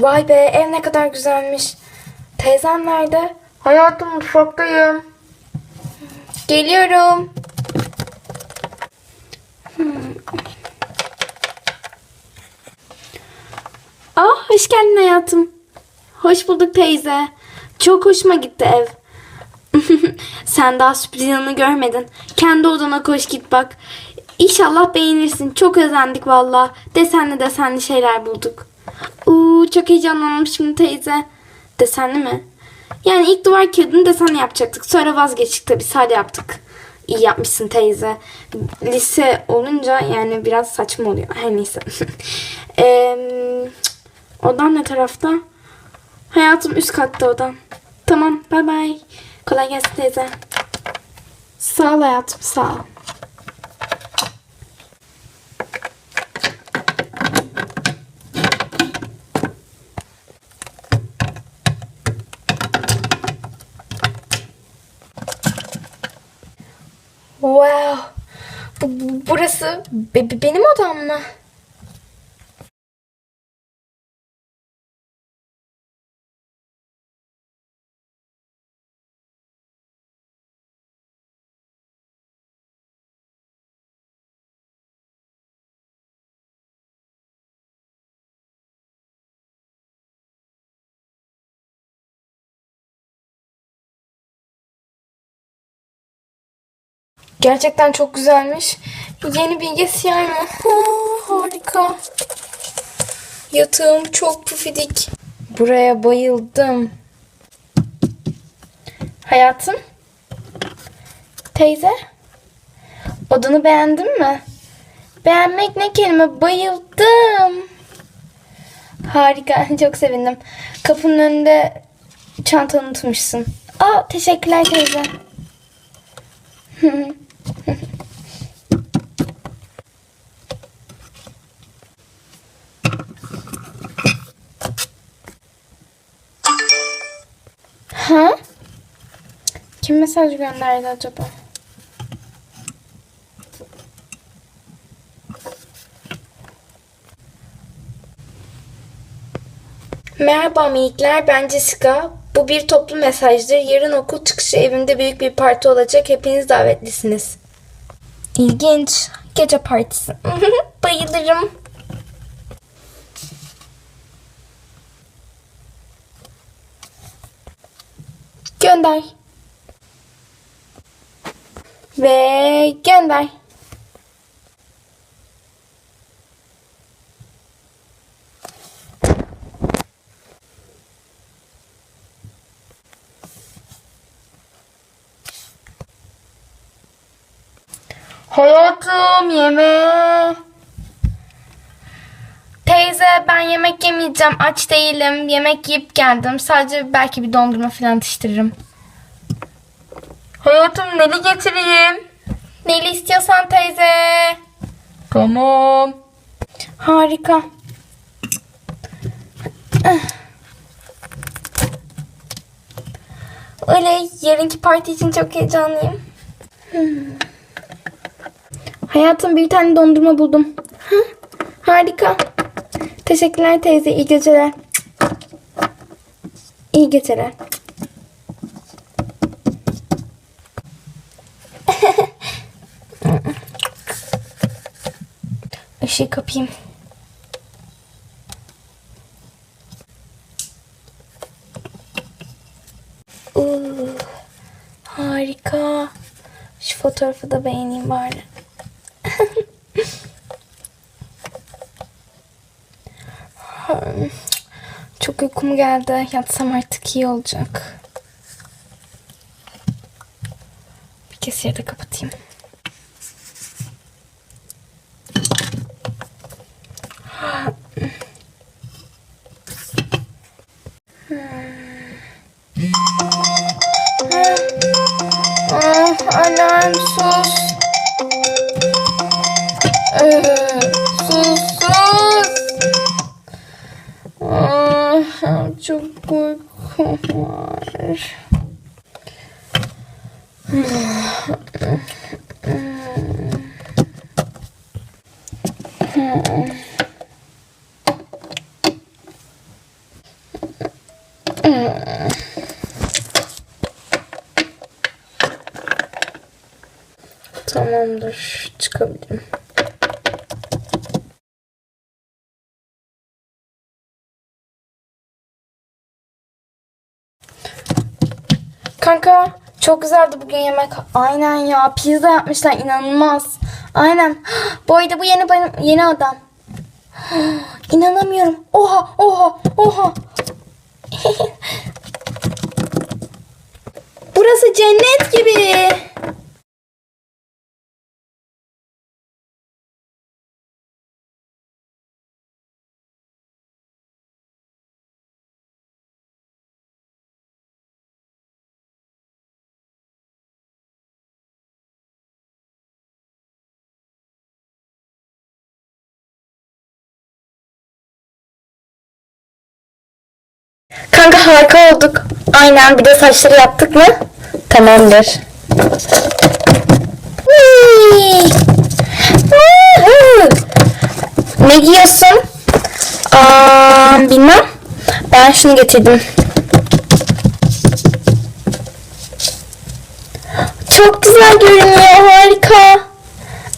Vay be ev ne kadar güzelmiş. Teyzem nerede? Hayatım mutfaktayım. Geliyorum. Hmm. Ah hoş geldin hayatım. Hoş bulduk teyze. Çok hoşuma gitti ev. Sen daha sürpriz yanını görmedin. Kendi odana koş git bak. İnşallah beğenirsin. Çok özendik valla. Desenli desenli şeyler bulduk. Uuu çok heyecanlandım şimdi teyze. Desenli mi? Yani ilk duvar kağıdını desen yapacaktık. Sonra vazgeçtik tabii sade yaptık. İyi yapmışsın teyze. Lise olunca yani biraz saçma oluyor. Her neyse. Eee, odan ne tarafta? Hayatım üst katta odan. Tamam bay bay. Kolay gelsin teyze. Sağ ol hayatım sağ ol. Wow. Bu, bu- burası be- benim odam mı? Gerçekten çok güzelmiş. Yeni bilgisayar mı? Aa, harika. Yatağım çok pufidik. Buraya bayıldım. Hayatım? Teyze? Odanı beğendin mi? Beğenmek ne kelime? Bayıldım. Harika. Çok sevindim. Kapının önünde çantanı unutmuşsun. Aa, teşekkürler teyze. Ha? Kim mesaj gönderdi acaba? Merhaba minikler, ben Jessica. Bu bir toplu mesajdır. Yarın okul çıkışı evimde büyük bir parti olacak. Hepiniz davetlisiniz. İlginç. Gece partisi. Bayılırım. Gönder. Ve gönder. Hayatım yeme. Teyze ben yemek yemeyeceğim. Aç değilim. Yemek yiyip geldim. Sadece belki bir dondurma falan atıştırırım. Hayatım neli getireyim? Neli istiyorsan teyze. Tamam. Harika. Öyle yarınki parti için çok heyecanlıyım. Hayatım bir tane dondurma buldum. Harika. Teşekkürler teyze. İyi geceler. İyi geceler. Işığı kapayım. Uuu, harika. Şu fotoğrafı da beğeneyim bari. Çok uykum geldi. Yatsam artık iyi olacak. Bir kesiri de kapatayım. Tamamdır. Çıkabilirim. Kanka çok güzeldi bugün yemek. Aynen ya pizza yapmışlar inanılmaz. Aynen. Bu arada bu yeni benim yeni adam. İnanamıyorum. Oha oha oha. Burası cennet gibi. Kanka harika olduk. Aynen bir de saçları yaptık mı? Tamamdır. Ne giyiyorsun? Aa, bilmem. Ben şunu getirdim. Çok güzel görünüyor. Harika.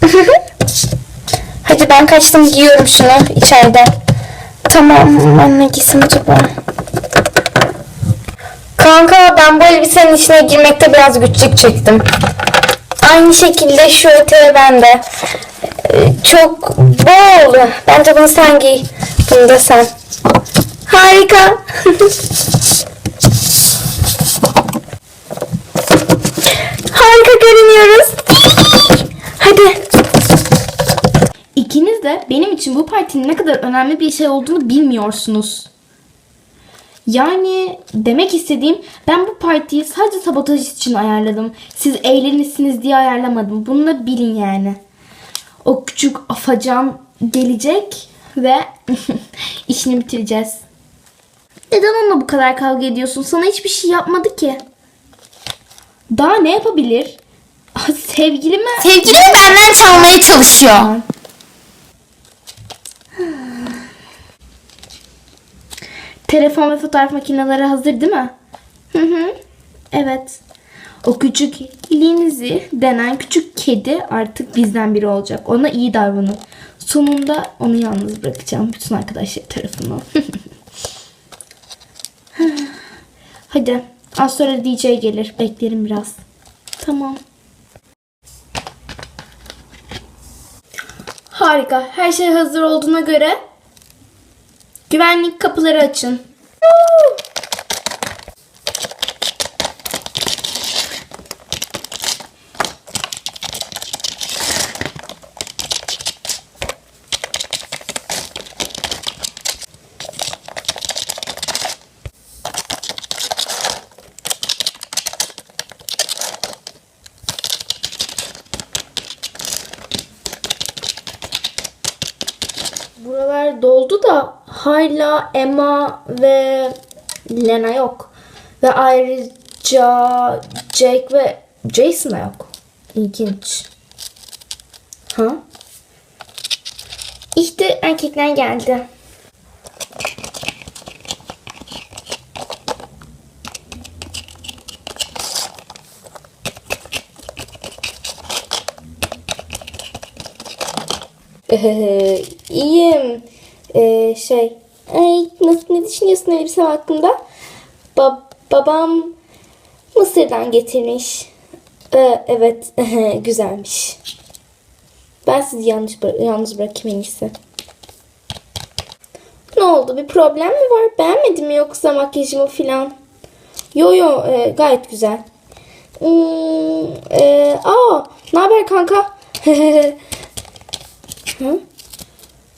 Hadi ben kaçtım giyiyorum şunu içeride. Tamam. Ben ne giysem acaba? Kanka ben bu elbisenin içine girmekte biraz güçlük çektim. Aynı şekilde şu eteği ben de. Ee, Çok bol. Bence bunu sen giy. Bunu da sen. Harika. Harika görünüyoruz. Hadi. İkiniz de benim için bu partinin ne kadar önemli bir şey olduğunu bilmiyorsunuz. Yani demek istediğim ben bu partiyi sadece sabotaj için ayarladım. Siz eğlenirsiniz diye ayarlamadım. Bunu da bilin yani. O küçük afacan gelecek ve işini bitireceğiz. Neden onunla bu kadar kavga ediyorsun? Sana hiçbir şey yapmadı ki. Daha ne yapabilir? Ah, Sevgilime... Sevgilim benden çalmaya çalışıyor. Telefon ve fotoğraf makineleri hazır değil mi? Hı hı. Evet. O küçük Lindsay denen küçük kedi artık bizden biri olacak. Ona iyi davranın. Sonunda onu yalnız bırakacağım bütün arkadaşlar tarafından. Hadi. Az sonra DJ gelir. Beklerim biraz. Tamam. Harika. Her şey hazır olduğuna göre güvenlik kapıları açın. Buralar doldu da hala Emma ve Lena yok. Ve ayrıca Jake ve Jason da yok. İlginç. Ha? İşte erkekler geldi. İyiyim. Ee, şey, ay, nasıl, ne düşünüyorsun elbisem hakkında? Ba- babam Mısır'dan getirmiş. Ee, evet, güzelmiş. Ben sizi yanlış yalnız bırakayım en iyisi. Ne oldu? Bir problem mi var? Beğenmedin mi yoksa makyajımı filan? Yo yo, e, gayet güzel. Hmm, e, aa, ne haber kanka? Hı?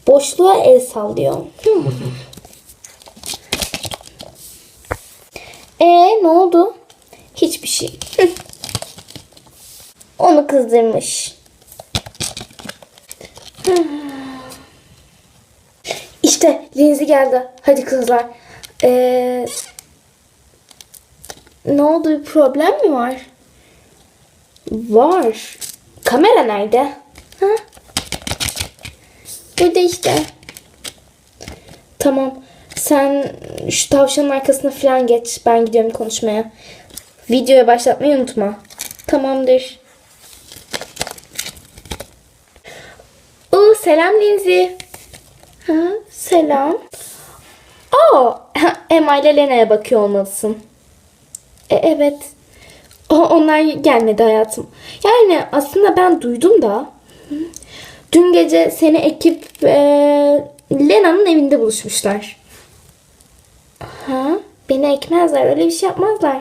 Boşluğa el sallıyor. Hmm. E ne oldu? Hiçbir şey. Onu kızdırmış. İşte Lindsay geldi. Hadi kızlar. Ee, ne oldu? Bir problem mi var? Var. Kamera nerede? Ha? Burada işte. Tamam. Sen şu tavşanın arkasına falan geç. Ben gidiyorum konuşmaya. Videoya başlatmayı unutma. Tamamdır. Oo, selam Lindsay. Ha, selam. Aa, Emma ile Lena'ya bakıyor olmalısın. E, evet. O, onlar gelmedi hayatım. Yani aslında ben duydum da. Dün gece seni ekip e, Lena'nın evinde buluşmuşlar. Ha? Beni ekmezler. Öyle bir şey yapmazlar.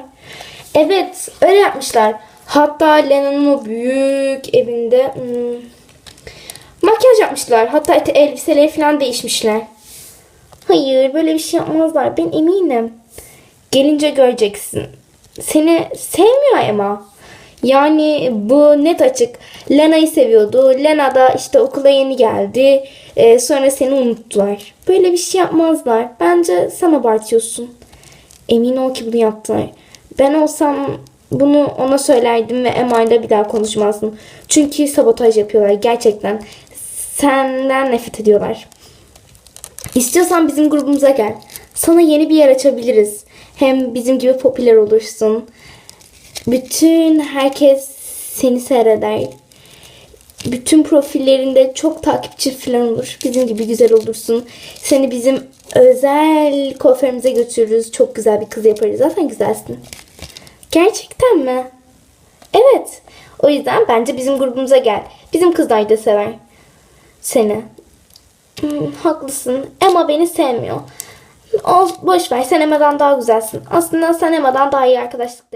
Evet. Öyle yapmışlar. Hatta Lena'nın o büyük evinde hmm, makyaj yapmışlar. Hatta ete- elbiseleri falan değişmişler. Hayır. Böyle bir şey yapmazlar. Ben eminim. Gelince göreceksin. Seni sevmiyor Emma. Yani bu net açık. Lena'yı seviyordu. Lena da işte okula yeni geldi. Ee, sonra seni unuttular. Böyle bir şey yapmazlar. Bence sen abartıyorsun. Emin ol ki bunu yaptılar. Ben olsam bunu ona söylerdim ve Emma ile bir daha konuşmazdım. Çünkü sabotaj yapıyorlar gerçekten. Senden nefret ediyorlar. İstiyorsan bizim grubumuza gel. Sana yeni bir yer açabiliriz. Hem bizim gibi popüler olursun. Bütün herkes seni seyreder. Bütün profillerinde çok takipçi falan olur. Bizim gibi güzel olursun. Seni bizim özel kuaförümüze götürürüz. Çok güzel bir kız yaparız. Zaten güzelsin. Gerçekten mi? Evet. O yüzden bence bizim grubumuza gel. Bizim kızlar da sever seni. Hmm, haklısın. Emma beni sevmiyor. Of, boş ver. Sen Emma'dan daha güzelsin. Aslında sen Emma'dan daha iyi arkadaşlık